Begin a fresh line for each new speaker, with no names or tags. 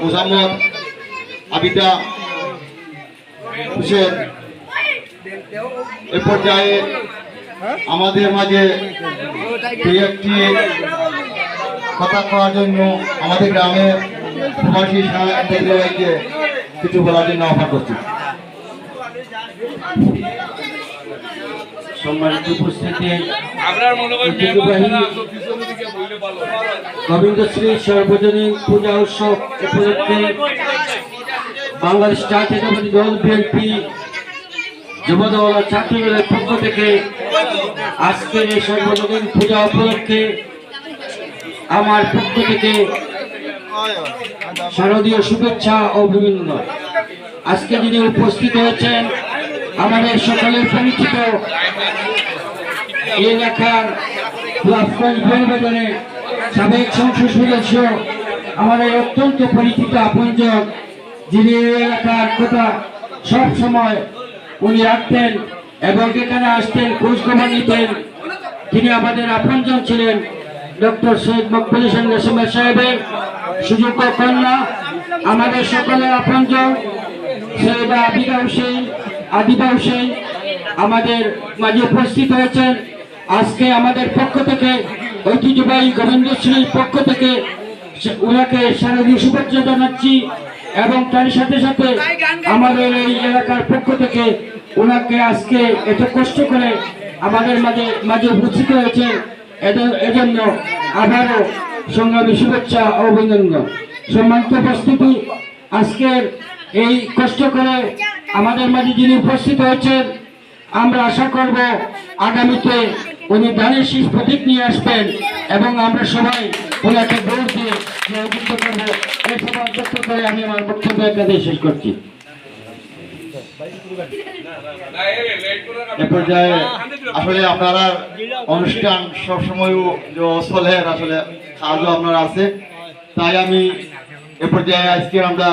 মোসাম্মদ আবিদা হোসেন এ পর্যায়ে আমাদের মাঝে একটি কথা করার জন্য আমাদের গ্রামের প্রবাসী সাহায্যকে কিছু বলার জন্য অফার করছি।
সম্মানিত উপস্থিতি
আপনার মনে করেন
ঐতিহ্যবাহী গোবিন্দশ্রী সর্বজনীন পূজা উৎসব উপলক্ষে বাংলাদেশ জাতীয়তাবাদী দল বিএনপি, যুবদল, ছাত্রদলের পক্ষ থেকে আজকের এই সর্বজনীন পূজা উপলক্ষে আমার পক্ষ থেকে শারদীয় শুভেচ্ছা ও অভিনন্দন। আজকে যিনি উপস্থিত হয়েছেন, আমাদের সকলের পরিচিত এলাকার গোলাপগঞ্জ বেলবাজারের সাবেক সংসদ সদস্য আমাদের অত্যন্ত পরিচিত আপনজন, যিনি এলাকার কথা সব সময় উনি রাখতেন এবং এখানে আসতেন, খোঁজ খবর নিতেন। তিনি আমাদের আপনজন ছিলেন, ডক্টর সৈয়দ মকবুল হোসেন রসিমের সাহেবের সুযোগ্য কন্যা, আমাদের সকলের আপনজন, সৈয়দা আবিদা হোসেন, আদিবা হোসেন, আমাদের মাঝে উপস্থিত হয়েছেন। আজকে আমাদের পক্ষ থেকে ঐতিহ্যবাহী গোবিন্দশ্রীর পক্ষ থেকে ওনাকে শারদীয় শুভেচ্ছা জানাচ্ছি এবং তার সাথে সাথে আমাদের এই এলাকার পক্ষ থেকে ওনাকে আজকে এত কষ্ট করে আমাদের মাঝে মাঝে উপস্থিত হয়েছে। এজন্য আবারও সংগ্রামী শুভেচ্ছা অভিনন্দন। সম্মানিত উপস্থিতি, আজকের এই কষ্ট করে আমাদের মাঝে যিনি উপস্থিত হয়েছেন, আমরা আশা করব আগামীতে উনি ধানের শীষ প্রতীক নিয়ে আসবেন এবং আমরা সবাই ওনাকে ভোট দিয়ে সহযোগিতা করব এই সভা অধ্যক্ষ করে আমি আমার বক্তব্য এখানে শেষ করছি।
আসলে আপনারা অনুষ্ঠান আসলে আপনার আছে। তাই আমি আজকে আমরা